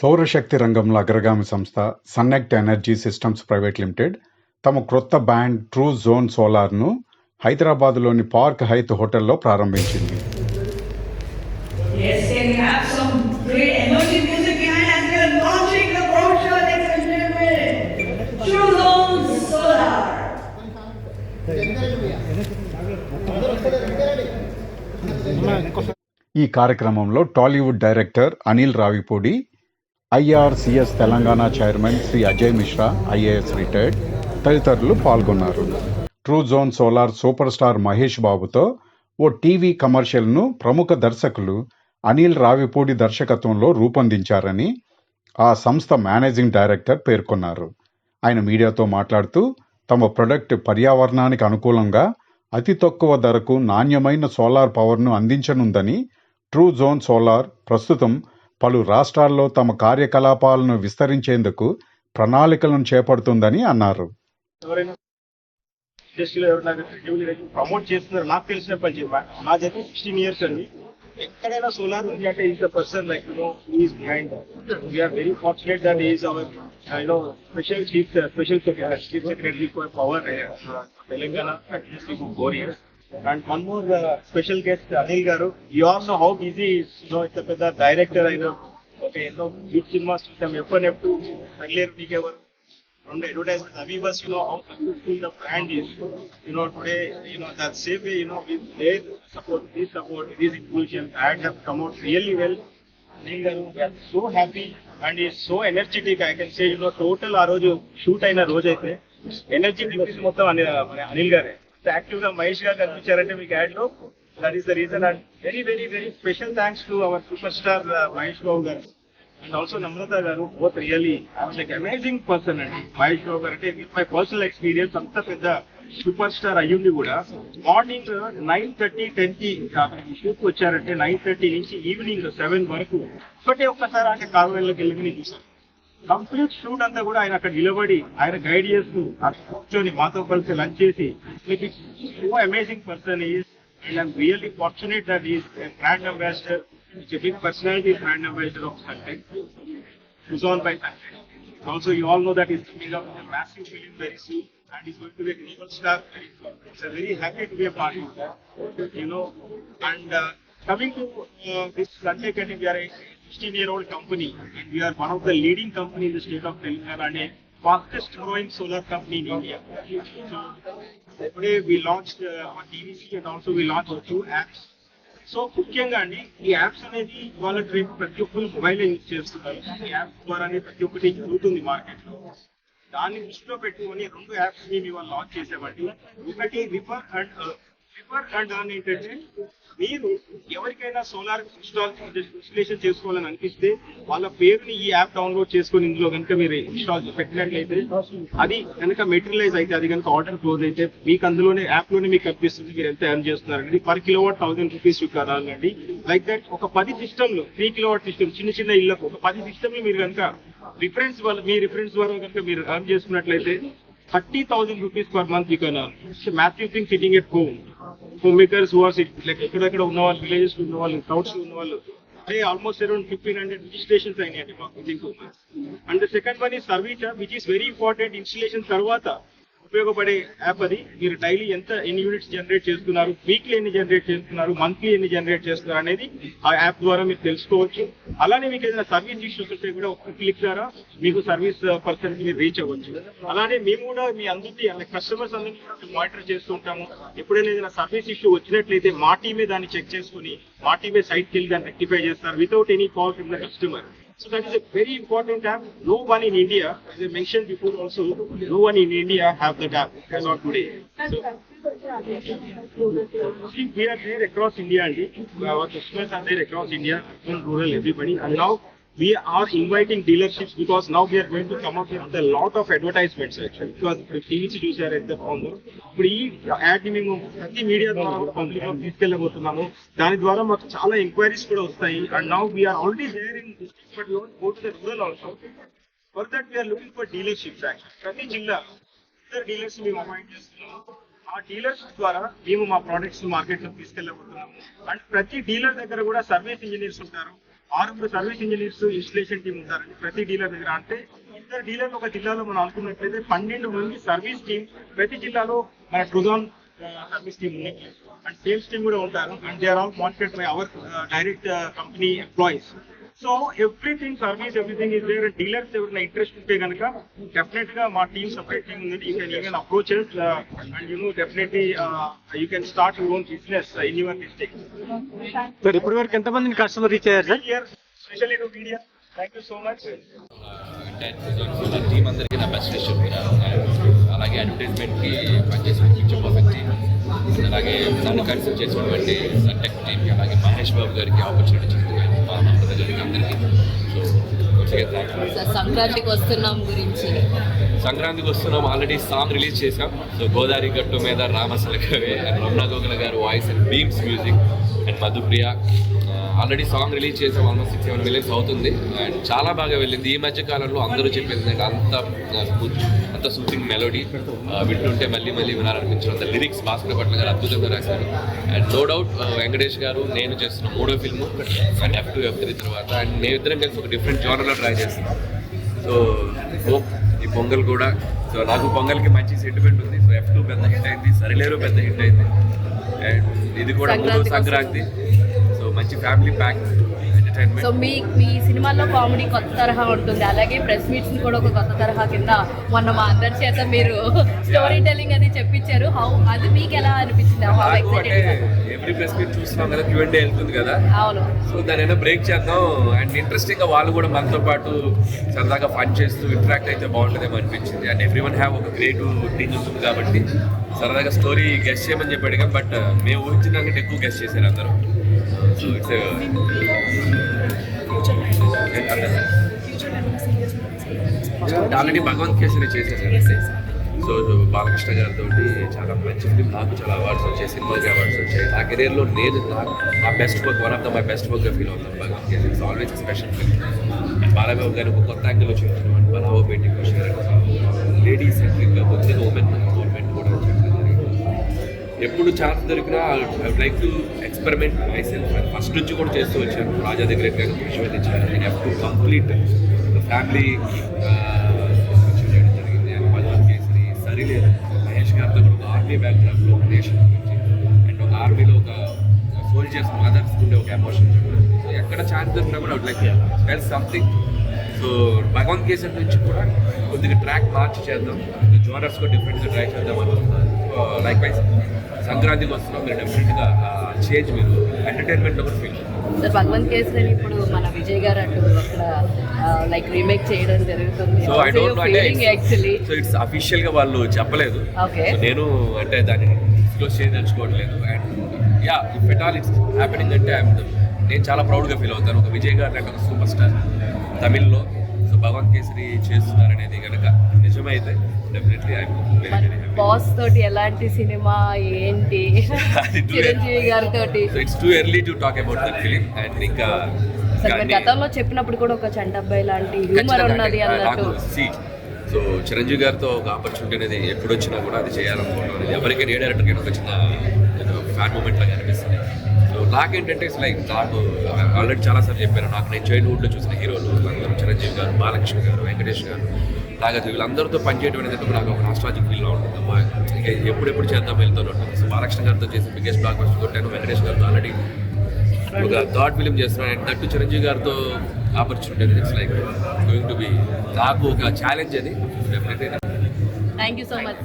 సౌరశక్తి రంగంలో అగ్రగామి సంస్థ Sunnect energy systems private limited తమ క్రొత్త బ్యాండ్ ట్రూ జోన్ సోలార్ను హైదరాబాద్లోని పార్క్ హైత్ హోటల్లో ప్రారంభించింది. ఈ కార్యక్రమంలో Tollywood director Anil Ravipudi IRCS Telangana chairman Shri Ajay Mishra IAS retired తదితరులు పాల్గొన్నారు. Truzon solar super star Mahesh బాబుతో ఓ టీవీ కమర్షియల్ను ప్రముఖ దర్శకులు అనిల్ రావిపూడి దర్శకత్వంలో రూపొందించారని ఆ సంస్థ మేనేజింగ్ డైరెక్టర్ పేర్కొన్నారు. ఆయన మీడియాతో మాట్లాడుతూ తమ ప్రొడక్ట్ పర్యావరణానికి అనుకూలంగా అతి తక్కువ ధరకు నాణ్యమైన సోలార్ పవర్ను అందించనుందని ట్రూ జోన్ సోలార్ ప్రస్తుతం పలు రాష్ట్రాల్లో తమ కార్యకలాపాలను విస్తరించేందుకు ప్రణాళికలను చేపడుతుందని అన్నారు. ఇండస్ట్రీలో ఎవరైనా ప్రమోట్ చేస్తున్నారు. నాకు తెలిసిన పని చెప్పా నా జర్నీ సిక్స్టీన్ ఇయర్స్ అండి. ఎక్కడైనా సోలార్ ఉంది అంటే is the person like you know is behind we're very fortunate that is our you know special chief special chief secretary for power Telangana four and one more special guest Anil garu you all know how busy no ఇంత పెద్ద director అయినా okay ఎన్నో big cinemas చూసాం ఎప్పుడు ఎప్పుడు తగిలేరు నీకెవరు from the advertisement, Avivas, you know, how successful the brand is. You know, today, you know, that same way, you know, with their support, this support, this inclusion, ads have come out really well. Anil garu, we are so happy and is so energetic. I can say, you know, total ఆ రోజు shoot అయిన రోజు అయితే energy decrease మొత్తం అనిల్ మన అనిల్ గారే యాక్టివ్గా మహేష్గా కనిపించారంటే మీకు యాడ్లో. That is the reason and very very very special thanks to our super star Mahesh Babu garu. And also Namrata garu both really like amazing person అండి. మహేష్ బాబు గారు అంటే మై పర్సనల్ ఎక్స్పీరియన్స్ అంత పెద్ద సూపర్ స్టార్ అయ్యుండి కూడా morning nine thirty టెన్కి shoot వచ్చారంటే nine thirty నుంచి ఈవినింగ్ సెవెన్ uh, వరకు ఒకటే ఒక్కసారి అంటే కాలువల్లోకి వెళ్ళి నేను చూసాను కంప్లీట్ షూట్ అంతా కూడా ఆయన అక్కడ నిలబడి ఆయన గైడ్ చేస్తూ అక్కడ కూర్చొని మాతో కలిసి లంచ్ చేసి so amazing person is and I'm really fortunate that is brand ambassador It's a big personality brand ambassador of Sunday. Luzon by Sunday. Also, you all know that he's coming up with a massive film very soon and he's going to be a global star very soon. It's a very happy to be a part of that. You know, and uh, coming to uh, this Sunday Cutting, we are 16 year old company and we are one of the leading company in the state of Telangana and a fastest growing solar company in India. So, today we launched uh, our TVC and also we launched two apps. So ముఖ్యంగా అండి ఈ apps అనేది ఇవాళ రేపు ప్రతి ఒక్కరు mobile use చేస్తున్నారు ఈ యాప్స్ ద్వారానే ప్రతి ఒక్కటి జరుగుతుంది మార్కెట్లో దాన్ని దృష్టిలో పెట్టుకొని రెండు యాప్స్ని ఇవాళ లాంచ్ చేసామండి ఒకటి refer and refer and earn ఏంటంటే మీరు ఎవరికైనా సోలార్ ఇన్స్టాల్ ఇన్స్టలేషన్ చేసుకోవాలని అనిపిస్తే వాళ్ళ పేరుని ఈ యాప్ డౌన్లోడ్ చేసుకొని ఇందులో కనుక మీరు ఇన్స్టాల్ పెట్టినట్లయితే అది కనుక మెటీరియలైజ్ అయితే అది కనుక ఆర్డర్ క్లోజ్ అయితే మీకు అందులోనే యాప్లోనే మీకు కనిపిస్తుంది మీరు ఎంత ఎర్న్ చేస్తున్నారు అనేది per kilo watt thousand rupees అండి లైక్ దట్ ఒక పది సిస్టమ్లు త్రీ కిలో వాట్ సిస్టమ్ చిన్న చిన్న ఇళ్ళకు ఒక పది సిస్టమ్లు మీరు కనుక రిఫరెన్స్ వల్ల మీ రిఫరెన్స్ ద్వారా కనుక మీరు ఎర్న్ చేసుకున్నట్లయితే thirty thousand rupees per month you can Matthew thing sitting at home home makers who like ఎక్కడెక్కడ ఉన్న వాళ్ళు విలేజెస్ ఉన్న వాళ్ళు టౌన్స్ ఉన్న వాళ్ళు అంటే almost around fifteen hundred registrations అయినాయండి మాకు within two months and second one ఈ service which is very important installation తర్వాత ఉపయోగపడే యాప్ అది. మీరు డైలీ ఎంత ఎన్ని యూనిట్స్ జనరేట్ చేస్తున్నారు వీక్లీ ఎన్ని జనరేట్ చేస్తున్నారు మంత్లీ ఎన్ని జనరేట్ చేస్తున్నారు అనేది ఆ యాప్ ద్వారా మీరు తెలుసుకోవచ్చు. అలానే మీకు ఏదైనా సర్వీస్ ఇష్యూస్ ఉంటే కూడా ఒక క్లిక్ ద్వారా మీకు సర్వీస్ పర్సన్ uh, మీరు రీచ్ అవ్వచ్చు. అలానే మేము కూడా మీ అందరినీ కస్టమర్స్ అందరినీ మానిటర్ చేస్తూ ఉంటాము. ఎప్పుడైనా ఏదైనా సర్వీస్ ఇష్యూ వచ్చినట్లయితే మా టీమే దాన్ని చెక్ చేసుకుని Martinway site kill and rectify GSR without any call from the customer. So that is a very important app. No one in India, as I mentioned before also, no one in India have that app as of today. So, see, we are there across India, and our customers are there across India, rural, everybody. And now we are inviting dealerships because now we are going to come up with a lot of advertisements actually. Because TVC చూసారు at the ఫోన్లో ఇప్పుడు ఈ యాడ్ని మేము ప్రతి media ద్వారా పబ్లిక్లో తీసుకెళ్ళబోతున్నాము. దాని ద్వారా మాకు చాలా ఎంక్వైరీస్ కూడా వస్తాయి. And now we're already there in district but go to the rural also for that we're looking for dealerships actual ప్రతి జిల్లా ఇద్దరు డీలర్స్ మేము అపాయింట్ చేస్తున్నాము. ఆ డీలర్స్ ద్వారా మేము మా ప్రొడక్ట్స్ మార్కెట్లో తీసుకెళ్ళబోతున్నాము. అండ్ ప్రతి డీలర్ దగ్గర కూడా సర్వీస్ ఇంజనీర్స్ ఉంటారు. ఆరుగురు సర్వీస్ ఇంజనీర్స్ ఇన్స్టలేషన్ టీమ్ ఉంటారండి ప్రతి డీలర్ దగ్గర అంటే ఇద్దరు డీలర్లు ఒక జిల్లాలో మనం అనుకున్నట్లయితే పన్నెండు మంది సర్వీస్ టీమ్ ప్రతి జిల్లాలో మన ట్రుజాన్ సర్వీస్ టీమ్ ఉంది. అండ్ సేల్స్ టీమ్ కూడా ఉంటారు. And they are all monitored by our direct company employees. So everything service everything is there dealers ఎవరైనా ఇంట్రెస్ట్ ఉంటే కనుక డెఫినెట్గా మా టీమ్ సపరేట్ టీమ్ ఉంది. You can even approaches and you know definitely you can start your own business in your district sir ఇప్పటి వరకు ఎంతమందిని customer reach అయ్యారు sir specially to media thank you so much entire team అందరికీ నా best విషయం అలాగే అడ్వర్టైజ్మెంట్కి పనిచేసిన picture perfect అలాగే నన్ను కన్సల్ట్ చేసినటువంటి టెక్ టీంకి అలాగే మహేష్ బాబు గారికి ఆపర్చునిటీ ఇచ్చింది అందరికీ సో థ్యాంక్ యూ సంక్రాంతికి వస్తున్నాం. గురించి సంక్రాంతికి వస్తున్నాం ఆల్రెడీ సాంగ్ రిలీజ్ చేసాం సో గోదావరి గట్టు మీద రామసలకవే and Ramana Gogula garu voice and Bheems music and Madhupriya. Already song release చేసాం ఆల్మోస్ట్ సిక్స్ సెవెన్ మిలియన్స్ అవుతుంది. అండ్ చాలా బాగా వెళ్ళింది. ఈ మధ్య కాలంలో అందరూ చెప్పింది అంత uh, అంత సూతింగ్ మెలోడీ వింటుంటే మళ్ళీ మళ్ళీ వినాలనిపించినంత లిరిక్స్ భాస్కర్ భట్ల గారు అద్భుతంగా రాశారు. అండ్ నో డౌట్ వెంకటేష్ గారు నేను చేస్తున్న మూడో film and F two F three తర్వాత అండ్ మేమిద్దరం కలిసి ఒక డిఫరెంట్ జోనర్లో ట్రై చేస్తున్నాం. సో హోప్ ఈ పొంగల్ కూడా సో నాకు పొంగల్కి మంచి సెంటిమెంట్ ఉంది. సో ఎఫ్ టూ పెద్ద హిట్ అయింది. సరిలేరు పెద్ద హిట్ అయింది. అండ్ ఇది కూడా మూడో సంక్రాంతి సో మంచి ఫ్యామిలీ ప్యాక్ సో మీ మీ సినిమాల్లో కామెడీ కొత్త తరహా ఉంటుంది. అలాగే ప్రెస్ మీట్స్ కూడా ఒక కొత్త తరహా కింద మొన్న మా అందరి చేత మీరు స్టోరీ టెల్లింగ్ అది చెప్పించారు. హౌ అది మీకు ఎలా అనిపించింది? ఎవ్రీ ప్రెస్ మీట్ చూస్తున్నాం కదా క్యూ అండ్ వెళ్తుంది కదా. అవును. సో దాని బ్రేక్ చేద్దాం. అండ్ ఇంట్రెస్టింగ్గా వాళ్ళు కూడా మనతో పాటు సరదాగా ఫన్ చేస్తూ ఇంటరాక్ట్ అయితే బాగుంటుందేమో అనిపించింది. అండ్ ఎవ్రీ వన్ హ్యావ్ ఒక గ్రేట్ టీమ్ ఉంటుంది కాబట్టి సరదాగా స్టోరీ గెస్ట్ చేయమని చెప్పి అడిగాం బట్ మేము ఊహించిన దానికంటే ఎక్కువ గెస్ట్ చేశారు అందరూ. So it's already Bhagavanth Kesari చేసేసారండి so Balakrishna గారితో చాలా మంచి ఫిల్మ్ నాకు చాలా అవార్డ్స్ వచ్చాయి సినిమాకి అవార్డ్స్ వచ్చాయి. నా కెరీర్లో నేను నా- best work one of the my best work feel అవుతాను Bhagavanth Kesari it's always special film Balababu garu ఒక కొత్త యాంగిల్ అండ్ బలావో బేటీ లేడీ సెంట్రిక్గా కొద్దిగా ఉమెన్ ఎప్పుడు ఛాన్స్ దొరికినా I like to experiment myself first నుంచి కూడా చేస్తూ వచ్చాను రాజా దగ్గర ఎక్కడ విషయం ఇచ్చాను హ్యావ్ టు కంప్లీట్ ఫ్యామిలీ చేయడం జరిగింది. అండ్ భగవత్ కేసరి సరిలేదు. మహేష్ గారితో కూడా ఒక ఆర్మీ బ్యాక్గ్రౌండ్లో ఒక నేషన్ గురించి అండ్ ఒక ఆర్మీలో ఒక సోల్జర్స్ మదర్స్ ఉండే ఒక ఎమోషన్ సో ఎక్కడ ఛాన్స్ దొరికినా కూడా like tell something so Bhagavanth Kesari నుంచి కూడా కొద్దిగా ట్రాక్ మార్చి చేద్దాం. జోనర్స్ కూడా డిఫరెంట్గా ట్రై చేద్దాం అనుకుంటున్నాను. Uh, లైక్ వైజ్ సంక్రాంతికి వస్తున్నాం. మీరు డెఫినెట్గా చేంజ్ మీరు. ఎంటర్టైన్మెంట్లో కూడా ఫీల్ సార్ భగవంత్ కేసరి ఇప్పుడు మన విజయ్ గారు అటు అక్కడ లైక్ రీమేక్ చేయడం జరుగుతుంది. సో ఐ డోంట్ నో అంటే యాక్చువల్లీ సో ఇట్స్ అఫీషియల్గా వాళ్ళు చెప్పలేదు. So నేను అంటే దాన్ని disclose చేయదలుచుకోవట్లేదు and yeah if at all it's happening అంటే నేను చాలా ప్రౌడ్గా ఫీల్ అవుతాను. ఒక విజయ్ గారు లాంటి ఒక సూపర్ స్టార్ తమిళ్ళో. భగవంత్ కేసరి చేస్తున్నారనేది కనుక నిజమైతే డెఫినెట్లీ బాస్ తోటి ఎలాంటి సినిమా ఏంటి? Chiranjeevi garu so it's too early to talk about that film and ఇంకా గతంలో చెప్పినప్పుడు కూడా ఒక చంటబ్బాయి లాంటి హ్యూమర్ ఉన్నది అన్నట్టు. సో చిరంజీవి గారితో ఒక ఆపర్చునిటీ అనేది ఎప్పుడు వచ్చినా కూడా అది చేయాలనుకోవడం అనేది ఎవరికైనా ఏ డైరెక్టర్కి ఒక చిన్న ఫ్యాన్ మూమెంట్ లాగా అనిపిస్తుంది. నాకేంటంటే ఇట్స్ లైక్ నాకు ఆల్రెడీ చాలాసార్లు చెప్పాను నాకు నేను చైల్డ్హుడ్లో చూసిన హీరోలు అందరూ చిరంజీవి గారు బాలకృష్ణ గారు వెంకటేష్ గారు నాగతి వీళ్ళందరితో పనిచేయడం అనేది ఒక నాకు ఒక నాస్ట్రాజిక్ ఫీల్లో ఉంటుంది. అమ్మా, ఇంకా ఎప్పుడెప్పుడు చేద్దాం వెళ్తాను ఉంటుంది సో బాలకృష్ణ గారితో చేసి బిగ్గెస్ట్ బ్లాక్ బస్టర్ కొట్టాను వెంకటేష్ గారితో ఆల్రెడీ ఒక థర్డ్ ఫిలిం చేస్తున్నాను and that Chiranjeevi garu opportunity అనేది it's like going to be నాకు ఒక ఛాలెంజ్ అది. Definitely thank you so much